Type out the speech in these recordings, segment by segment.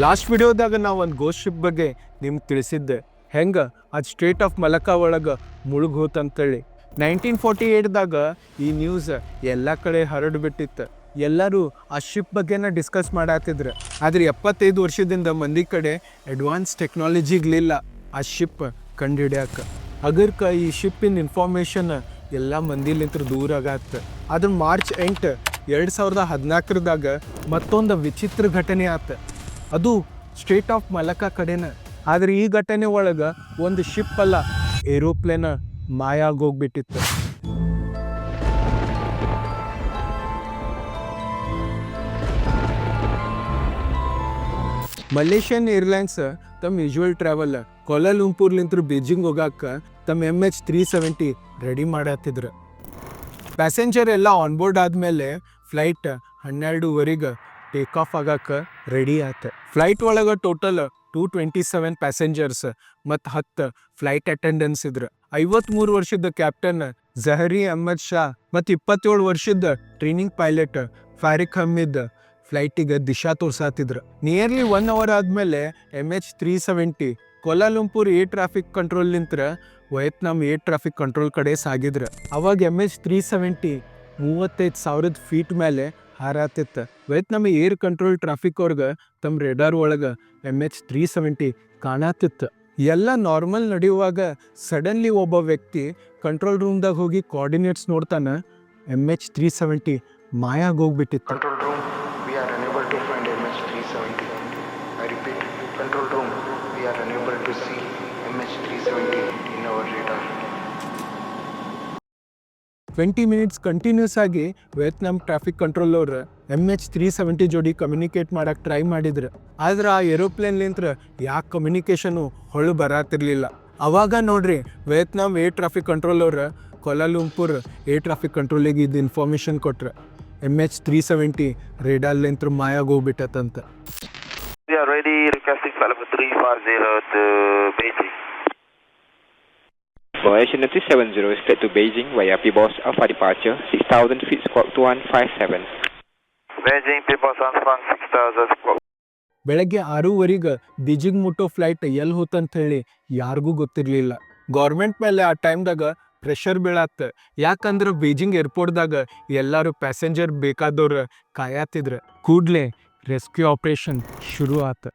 Last ವಿಡಿಯೋದಾಗ ನಾವು ಒಂದು ghost ship ಬಗ್ಗೆ ನಿಮ್ಗೆ ತಿಳಿಸಿದ್ದೆ. ಹೆಂಗೆ? ಅದು ಸ್ಟೇಟ್ ಆಫ್ ಮಲಕಾ ಒಳಗೆ ಮುಳುಗೋತ ಹೋತಂತೇಳಿ. ನೈನ್ಟೀನ್ ಫೋರ್ಟಿ ಏಟ್ದಾಗ ಈ ನ್ಯೂಸ್ ಎಲ್ಲ ಕಡೆ ಹರಡ್ಬಿಟ್ಟಿತ್ತು ಎಲ್ಲರೂ ಆ ಶಿಪ್ ಬಗ್ಗೆನ ಡಿಸ್ಕಸ್ ಮಾಡತ್ತಿದ್ರು ಆದ್ರೆ ಎಪ್ಪತ್ತೈದು ವರ್ಷದಿಂದ ಮಂದಿ ಕಡೆ ಅಡ್ವಾನ್ಸ್ ಟೆಕ್ನಾಲಜಿಗಳಿಲ್ಲ ಆ ಶಿಪ್ ಕಂಡುಹಿಡಿಯಕ್ಕೆ ಅಗರ್ಕ ಈ ಶಿಪ್ಪಿನ ಇನ್ಫಾರ್ಮೇಷನ್ ಎಲ್ಲ ಮಂದಿಲಿಂತ್ರ ದೂರ ಆಗತ್ತೆ. ಆದ್ರೆ ಮಾರ್ಚ್ ಎಂಟು, ಎರಡು ಸಾವಿರದ ಹದಿನಾಲ್ಕರದಾಗ ಮತ್ತೊಂದು ವಿಚಿತ್ರ ಘಟನೆ ಆತ. ಅದು ಸ್ಟೇಟ್ ಆಫ್ ಮಲಕ ಕಡೆನ. ಆದ್ರೆ ಈ ಘಟನೆ ಒಳಗೆ ಒಂದು ಶಿಪ್ ಅಲ್ಲ ಏರೋಪ್ಲೇನ ಮಾಯ ಆಗೋಗ್ಬಿಟ್ಟಿತ್ತು ಮಲೇಷಿಯನ್ ಏರ್ಲೈನ್ಸ್ ತಮ್ಮ ಯೂಶುವಲ್ ಟ್ರಾವೆಲ್ ಕೊಲಾಲುಂಪುರ್ಲಿಂತ್ರ ಬೀಜಿಂಗ್ ಹೋಗಾಕ ತಮ್ಮ M H three seventy ready ಮಾಡತ್ತಿದ್ರು. ಪ್ಯಾಸೆಂಜರ್ ಎಲ್ಲ ಆನ್ಬೋರ್ಡ್ ಆದಮೇಲೆ ಫ್ಲೈಟ್ ಹನ್ನೆರಡುವರೆಗೆ ಟೇಕ್ ಆಫ್ ಆಗಕ್ಕೆ ರೆಡಿ ಆಯ್ತು ಫ್ಲೈಟ್ ಒಳಗೆ total two twenty seven passengers ಮತ್ತು ಹತ್ತು ಫ್ಲೈಟ್ ಅಟೆಂಡೆನ್ಸ್ ಇದ್ರು. ಐವತ್ಮೂರು ವರ್ಷದ ಕ್ಯಾಪ್ಟನ್ ಜಹರಿ ಅಹ್ಮದ್ ಶಾ ಮತ್ತು ಇಪ್ಪತ್ತೇಳು ವರ್ಷದ ಟ್ರೈನಿಂಗ್ ಪೈಲಟ್ ಫಾರಿಕ್ ಹಮೀದ್ ಫ್ಲೈಟಿಗೆ ದಿಶಾ ತೋರ್ಸಾತಿದ್ರು. ನಿಯರ್ಲಿ ಒನ್ ಅವರ್ ಆದಮೇಲೆ M H three seventy Kuala Lumpur air traffic control ನಿಂತ್ರ Vietnam air traffic control ಕಡೆ ಸಾಗಿದ್ರು. ಅವಾಗ ಎಂ ಎಚ್ ತ್ರೀ ಸೆವೆಂಟಿ ಮೂವತ್ತೈದು ಸಾವಿರದ ಫೀಟ್ ಮೇಲೆ ಹಾರಾತಿತ್ತು. ವಯತ್ನಾಮ್ ಏರ್ ಕಂಟ್ರೋಲ್ ಟ್ರಾಫಿಕ್ ಅವ್ರಿಗೆ ತಮ್ಮ ರೇಡಾರ್ ಒಳಗೆ ಎಂ ಎಚ್ ತ್ರೀ ಸೆವೆಂಟಿ ಕಾಣತಿತ್ತು ಎಲ್ಲ ನಾರ್ಮಲ್ ನಡೆಯುವಾಗ ಸಡನ್ಲಿ ಒಬ್ಬ ವ್ಯಕ್ತಿ ಕಂಟ್ರೋಲ್ ರೂಮ್ದಾಗ ಹೋಗಿ ಕೋಆರ್ಡಿನೇಟ್ಸ್ ನೋಡ್ತಾನೆ ಎಂ ಎಚ್ ತ್ರೀ ಸೆವೆಂಟಿ ಮಾಯಾಗ ಹೋಗ್ಬಿಟ್ಟಿತ್ತು room, we are unable to find MH370. I repeat, control room, we are unable to see MH370 in our radar. Twenty minutes continuous ಆಗಿ Vietnam traffic control ಅವ್ರು M H three seventy ಜೋಡಿ communicate ಮಾಡಕ್ಕೆ try ಮಾಡಿದ್ರು. ಆದ್ರೆ ಆ ಏರೋಪ್ಲೇನ್ಲಿಂತ್ರ ಯಾಕೆ communication ಹೊಳ್ಳು ಬರತ್ತಿರ್ಲಿಲ್ಲ ಅವಾಗ ನೋಡ್ರಿ ವಿಯತ್ನಾಮ್ ಏರ್ ಟ್ರಾಫಿಕ್ ಕಂಟ್ರೋಲ್ ಅವ್ರು ಕೊಲಾಲುಂಪುರ್ ಏರ್ ಟ್ರಾಫಿಕ್ ಕಂಟ್ರೋಲಿಗೆ ಇದು ಇನ್ಫಾರ್ಮೇಷನ್ ಕೊಟ್ರು. ಎಂ ಎಚ್ ತ್ರೀ ಸೆವೆಂಟಿ ರೇಡಾರ್ಲಿಂತ್ರ ಮಾಯಾಗೋಗ್ಬಿಟ್ಟತಂತ We are ready, requesting flight level 350 to Beijing. Malaysia 370 is cleared to Beijing via boss Alpha departure 6000 feet squawk 2157. Beijing, people San 6000 squawk. ಬೆಳಗ್ಗೆ ಆರೂವರೆಗೆ Beijing ಮುಟ್ಟೋ flight ಎಲ್ಲಿ ಹೋತಂತ ಹೇಳಿ ಯಾರಿಗೂ ಗೊತ್ತಿರಲಿಲ್ಲ. Government ಮೇಲೆ ಆ ಟೈಮ್ದಾಗ ಪ್ರೆಷರ್ ಬೀಳತ್ತ. ಯಾಕಂದ್ರೆ ಬೀಜಿಂಗ್ ಏರ್ಪೋರ್ಟ್ದಾಗ ಎಲ್ಲರೂ ಪ್ಯಾಸೆಂಜರ್ ಬೇಕಾದವ್ರು ಕಾಯತ್ತಿದ್ರು ಕೂಡ್ಲೆ ರೆಸ್ಕ್ಯೂ ಆಪರೇಷನ್ ಶುರು ಆತ.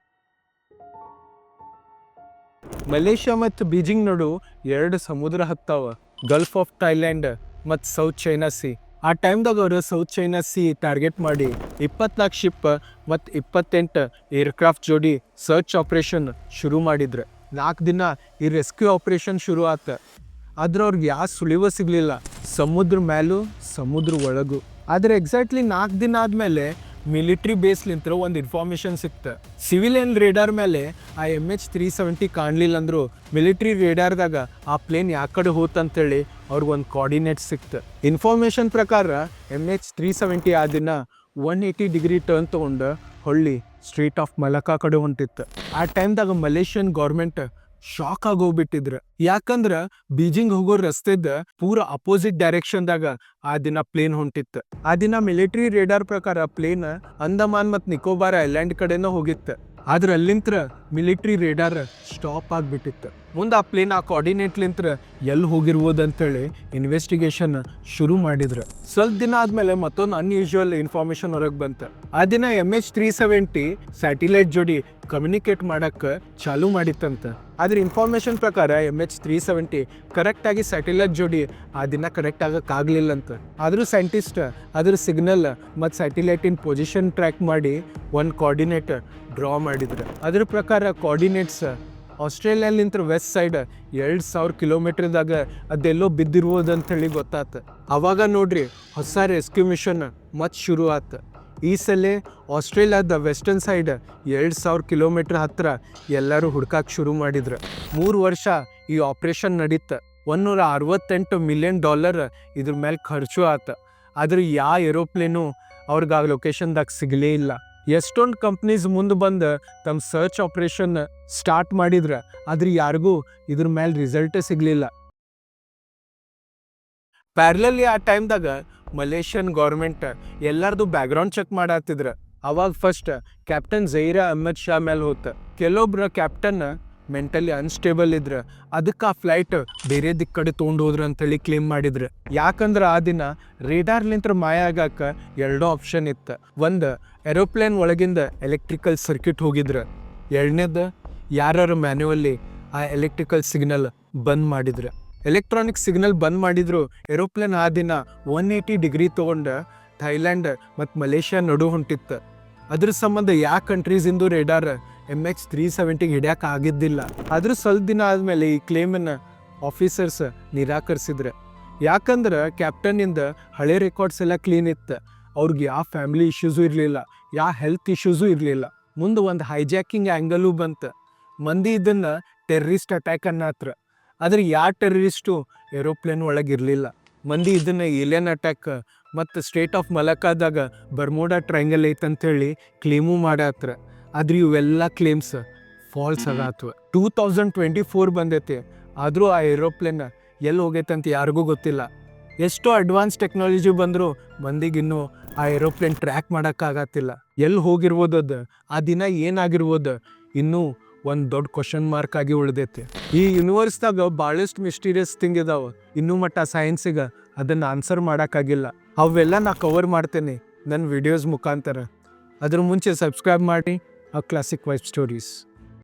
ಮಲೇಷ್ಯಾ ಮತ್ತು ಬೀಜಿಂಗ್ ನಡು ಎರಡು ಸಮುದ್ರ ಹತ್ತಾವ. ಗಲ್ಫ್ ಆಫ್ ಥೈಲ್ಯಾಂಡ್ ಮತ್ತು ಸೌತ್ ಚೈನಾ ಸಿ ಆ ಟೈಮ್ದಾಗ ಅವರು ಸೌತ್ ಚೈನಾ ಸಿ ಟಾರ್ಗೆಟ್ ಮಾಡಿ ಇಪ್ಪತ್ನಾಲ್ಕು ಶಿಪ್ ಮತ್ತು ಇಪ್ಪತ್ತೆಂಟು ಏರ್ಕ್ರಾಫ್ಟ್ ಜೋಡಿ ಸರ್ಚ್ ಆಪರೇಷನ್ ಶುರು ಮಾಡಿದ್ರು. ನಾಲ್ಕು ದಿನ ಈ ರೆಸ್ಕ್ಯೂ ಆಪರೇಷನ್ ಶುರು ಆತ. ಆದ್ರೆ ಅವ್ರಿಗೆ ಯಾವ ಸುಳಿವ ಸಿಗಲಿಲ್ಲ. ಸಮುದ್ರ ಮೇಲೂ ಸಮುದ್ರ ಒಳಗೂ. ಆದರೆ ಎಕ್ಸಾಕ್ಟ್ಲಿ ನಾಲ್ಕು ದಿನ ಆದಮೇಲೆ ಮಿಲಿಟ್ರಿ ಬೇಸ್ಲಿಂತ್ರ ಒಂದು ಇನ್ಫಾರ್ಮೇಷನ್ ಸಿಕ್ತ. ಸಿವಿಲಿಯನ್ ರೇಡಾರ್ ಮೇಲೆ ಆ ಎಂ ಎಚ್ ತ್ರೀ ಸೆವೆಂಟಿ ಕಾಣಲಿಲ್ಲ ಅಂದ್ರು ಮಿಲಿಟ್ರಿ ರೇಡಾರ್ದಾಗ ಆ ಪ್ಲೇನ್ ಯಾ ಕಡೆ ಹೋತಂತೇಳಿ ಅವ್ರಿಗೆ ಒಂದು ಕೋಆರ್ಡಿನೇಟ್ ಸಿಕ್ತು. ಇನ್ಫಾರ್ಮೇಷನ್ ಪ್ರಕಾರ ಎಂ ಎಚ್ ತ್ರೀ ಸೆವೆಂಟಿ ಆ ದಿನ ಒನ್ ಏಯ್ಟಿ ಡಿಗ್ರಿ ಟರ್ನ್ ತೊಗೊಂಡು ಹೊಳ್ಳಿ ಸ್ಟ್ರೀಟ್ ಆಫ್ ಮಲಕಾ ಕಡೆ ಹೊಂಟಿತ್ತು. ಆ ಟೈಮ್ದಾಗ ಮಲೇಷಿಯನ್ ಗೌರ್ಮೆಂಟ್ ಶಾಕ್ ಆಗೋಗ್ಬಿಟ್ಟಿದ್ರು ಯಾಕಂದ್ರ ಬೀಜಿಂಗ್ ಹೋಗೋ ರಸ್ತೆದ ಪೂರ ಅಪೋಸಿಟ್ ಡೈರೆಕ್ಷನ್ದಾಗ ಆ ದಿನ ಪ್ಲೇನ್ ಹೊಂಟಿತ್ತು. ಆ ದಿನ ಮಿಲಿಟರಿ ರೇಡಾರ್ ಪ್ರಕಾರ ಪ್ಲೇನ್ ಅಂಡಮಾನ್ ಮತ್ತು ನಿಕೋಬಾರ್ ಐಲ್ಯಾಂಡ್ ಕಡೆನೂ ಹೋಗಿತ್ತು. ಆದ್ರೆ ಅಲ್ಲಿಂತ್ರ ಮಿಲಿಟ್ರಿ ರೇಡಾರ್ ಸ್ಟಾಪ್ ಆಗಿಬಿಟ್ಟಿತ್ತು. ಮುಂದೆ ಆ ಪ್ಲೇನ್ ಆ ಕೋಆರ್ಡಿನೇಟ್ಲಿಂತ್ರ ಎಲ್ಲಿ ಹೋಗಿರ್ಬೋದು ಅಂತೇಳಿ ಇನ್ವೆಸ್ಟಿಗೇಷನ್ ಶುರು ಮಾಡಿದ್ರು. ಸ್ವಲ್ಪ ದಿನ ಆದ್ಮೇಲೆ ಮತ್ತೊಂದು ಅನ್ಯೂಶುವಲ್ ಇನ್ಫಾರ್ಮೇಶನ್ ಹೊರಗೆ ಬಂತು. ಆ ದಿನ M H three seventy satellite ಜೋಡಿ ಕಮ್ಯುನಿಕೇಟ್ ಮಾಡಕ್ಕೆ ಚಾಲೂ ಮಾಡಿತ್ತಂತ. ಆದ್ರೆ ಇನ್ಫಾರ್ಮೇಷನ್ ಪ್ರಕಾರ ಎಂ ಎಚ್ ತ್ರೀ ಸೆವೆಂಟಿ ಕರೆಕ್ಟಾಗಿ ಸ್ಯಾಟಿಲೈಟ್ ಜೋಡಿ ಆ ದಿನ ಕರೆಕ್ಟ್ ಆಗೋಕ್ಕಾಗಲಿಲ್ಲ ಅಂತ. ಆದರೂ ಸೈಂಟಿಸ್ಟ್ ಅದ್ರ ಸಿಗ್ನಲ್ ಮತ್ತು ಸ್ಯಾಟಿಲೈಟಿನ ಪೊಸಿಷನ್ ಟ್ರ್ಯಾಕ್ ಮಾಡಿ ಒಂದು ಕೋಆರ್ಡಿನೇಟ್ ಡ್ರಾ ಮಾಡಿದ್ರು. ಅದ್ರ ಪ್ರಕಾರ ಕೋಆರ್ಡಿನೇಟ್ಸ್ ಆಸ್ಟ್ರೇಲಿಯಾಲಿಂತ್ರ ವೆಸ್ಟ್ ಸೈಡ್ ಎರಡು ಸಾವಿರ ಕಿಲೋಮೀಟರ್ದಾಗ ಅದೆಲ್ಲೋ ಬಿದ್ದಿರ್ಬೋದು ಅಂತೇಳಿ ಗೊತ್ತಾತ. ಅವಾಗ ನೋಡ್ರಿ ಹೊಸ ರೆಸ್ಕ್ಯೂ ಮಿಷನ್ ಮತ್ತೆ ಶುರು ಆತ ಈ ಸಲ ಆಸ್ಟ್ರೇಲಿಯಾದ ವೆಸ್ಟರ್ನ್ ಸೈಡ್ ಎರಡು ಸಾವಿರ ಕಿಲೋಮೀಟ್ರ್ ಹತ್ತಿರ ಎಲ್ಲರೂ ಹುಡ್ಕಕ್ಕೆ ಶುರು ಮಾಡಿದ್ರು. ಮೂರು ವರ್ಷ ಈ ಆಪ್ರೇಷನ್ ನಡೀತ. ಒಂದೂರ ಅರವತ್ತೆಂಟು ಮಿಲಿಯನ್ ಡಾಲರ್ ಇದ್ರ ಮೇಲೆ ಖರ್ಚು ಆತ. ಆದ್ರೆ ಯಾವ ಏರೋಪ್ಲೇನು ಅವ್ರಿಗೆ ಆ ಲೊಕೇಶನ್ದಾಗ ಸಿಗಲೇ ಇಲ್ಲ. ಎಷ್ಟೊಂದು ಕಂಪ್ನೀಸ್ ಮುಂದೆ ಬಂದು ತಮ್ಮ ಸರ್ಚ್ ಆಪ್ರೇಷನ್ ಸ್ಟಾರ್ಟ್ ಮಾಡಿದ್ರೆ. ಆದ್ರೆ ಯಾರಿಗೂ ಇದ್ರ ಮೇಲೆ ರಿಸಲ್ಟೇ ಸಿಗಲಿಲ್ಲ. ಪ್ಯಾರ್ಲಲ್ಲಿ ಆ ಟೈಮ್ದಾಗ ಮಲೇಷಿಯನ್ ಗೌರ್ಮೆಂಟ್ ಎಲ್ಲರದು ಬ್ಯಾಕ್ಗ್ರೌಂಡ್ ಚೆಕ್ ಮಾಡಾತಿದ್ರು. ಅವಾಗ first captain Zaharie Ahmad Shah ಮೇಲೆ ಹೋತ. ಕೆಲವೊಬ್ರು ಕ್ಯಾಪ್ಟನ್ ಮೆಂಟಲಿ ಅನ್ಸ್ಟೇಬಲ್ ಇದ್ರ. ಅದಕ್ಕೆ ಆ ಫ್ಲೈಟ್ ಬೇರೆ ದಿಕ್ಕ ಕಡೆ ತೊಗೊಂಡು ಹೋದ್ರ ಅಂತೇಳಿ ಕ್ಲೇಮ್ ಮಾಡಿದ್ರು. ಯಾಕಂದ್ರೆ ಆ ದಿನ ರೇಡಾರ್ಲಿಂತ್ರ ಮಾಯ ಆಗಾಕ ಎರಡೂ ಆಪ್ಷನ್ ಇತ್ತು. ಒಂದು ಏರೋಪ್ಲೇನ್ ಒಳಗಿಂದ ಎಲೆಕ್ಟ್ರಿಕಲ್ ಸರ್ಕ್ಯೂಟ್ ಹೋಗಿದ್ರ. ಎರಡನೇದು ಯಾರು ಮ್ಯಾನ್ಯುವಲ್ಲಿ ಆ ಎಲೆಕ್ಟ್ರಿಕಲ್ ಸಿಗ್ನಲ್ ಬಂದ್ ಮಾಡಿದ್ರು. ಎಲೆಕ್ಟ್ರಾನಿಕ್ ಸಿಗ್ನಲ್ ಬಂದ್ ಮಾಡಿದ್ರು. ಏರೋಪ್ಲೇನ್ ಆ ದಿನ ಒನ್ ಏಯ್ಟಿ ಡಿಗ್ರಿ ತಗೊಂಡ ಥೈಲ್ಯಾಂಡ್ ಮತ್ತು ಮಲೇಷ್ಯಾ ನಡು ಹೊಂಟಿತ್ತು. ಅದ್ರ ಸಂಬಂಧ ಯಾವ ಕಂಟ್ರೀಸಿಂದು ರೇಡಾರ್ ಎಂ ಎಕ್ಸ್ ತ್ರೀ ಸೆವೆಂಟಿಗೆ ಹಿಡಿಯಕ್ಕೆ ಆಗಿದ್ದಿಲ್ಲ. ಆದ್ರ ಸ್ವಲ್ಪ ದಿನ ಆದಮೇಲೆ ಈ ಕ್ಲೇಮನ್ನು ಆಫೀಸರ್ಸ್ ನಿರಾಕರಿಸಿದ್ರು. ಯಾಕಂದ್ರೆ ಕ್ಯಾಪ್ಟನ್ನಿಂದ ಹಳೆ ರೆಕಾರ್ಡ್ಸ್ ಎಲ್ಲ ಕ್ಲೀನ್ ಇತ್ತು. ಅವ್ರಿಗೆ ಯಾವ ಫ್ಯಾಮಿಲಿ ಇಶ್ಯೂಸು ಇರಲಿಲ್ಲ ಯಾವ ಹೆಲ್ತ್ ಇಶ್ಯೂಸು ಇರಲಿಲ್ಲ. ಮುಂದೆ ಒಂದು ಹೈಜಾಕಿಂಗ್ ಆ್ಯಂಗಲು ಬಂತು. ಮಂದಿ ಇದನ್ನು ಟೆರ್ರಿಸ್ಟ್ ಅಟ್ಯಾಕ್ ಅನ್ನತ್ರ. ಆದ್ರೆ ಯಾವ ಟೆರರಿಸ್ಟು ಏರೋಪ್ಲೇನ್ ಒಳಗೆ ಇರಲಿಲ್ಲ. ಮಂದಿ ಇದನ್ನು ಏಲಿಯನ್ ಅಟ್ಯಾಕ್ ಮತ್ತು ಸ್ಟೇಟ್ ಆಫ್ ಮಲಕಾದಾಗ ಬರ್ಮೋಡಾ ಟ್ರಯಾಂಗಲ್ ಐತಂತೇಳಿ ಕ್ಲೇಮು ಮಾಡಾತ್ರ ಆದ್ರೆ ಇವೆಲ್ಲ ಕ್ಲೇಮ್ಸ್ ಫಾಲ್ಸ್ ಆಗತ್ವ ಟೂ ತೌಸಂಡ್ ಟ್ವೆಂಟಿ ಫೋರ್ ಬಂದೈತಿ. ಆದರೂ ಆ ಏರೋಪ್ಲೇನ್ ಎಲ್ಲಿ ಹೋಗೈತೆ ಅಂತ ಯಾರಿಗೂ ಗೊತ್ತಿಲ್ಲ. ಎಷ್ಟೋ ಅಡ್ವಾನ್ಸ್ ಟೆಕ್ನಾಲಜಿ ಬಂದರೂ ಮಂದಿಗಿನ್ನೂ ಆ ಏರೋಪ್ಲೇನ್ ಟ್ರ್ಯಾಕ್ ಮಾಡೋಕ್ಕಾಗತ್ತಿಲ್ಲ ಎಲ್ಲಿ ಹೋಗಿರ್ಬೋದು ಅದು? ಆ ದಿನ ಏನಾಗಿರ್ಬೋದು? ಇನ್ನೂ ಒಂದು ದೊಡ್ಡ ಕ್ವಶನ್ ಮಾರ್ಕ್ ಆಗಿ ಉಳಿದೈತಿ. ಈ ಯೂನಿವರ್ಸ್ದಾಗ ಭಾಳಷ್ಟು ಮಿಸ್ಟೀರಿಯಸ್ ಥಿಂಗ್ ಇದಾವೆ. ಇನ್ನೂ ಮಟ್ಟ ಸೈನ್ಸಿಗೆ ಅದನ್ನು ಆನ್ಸರ್ ಮಾಡೋಕ್ಕಾಗಿಲ್ಲ ಅವೆಲ್ಲ ನಾ ಕವರ್ ಮಾಡ್ತೇನೆ ನನ್ನ ವಿಡಿಯೋಸ್ ಮುಖಾಂತರ. ಅದ್ರ ಮುಂಚೆ ಸಬ್ಸ್ಕ್ರೈಬ್ ಮಾಡಿ ಆ ಕ್ಲಾಸಿಕ್ ವೈಫ್ ಸ್ಟೋರೀಸ್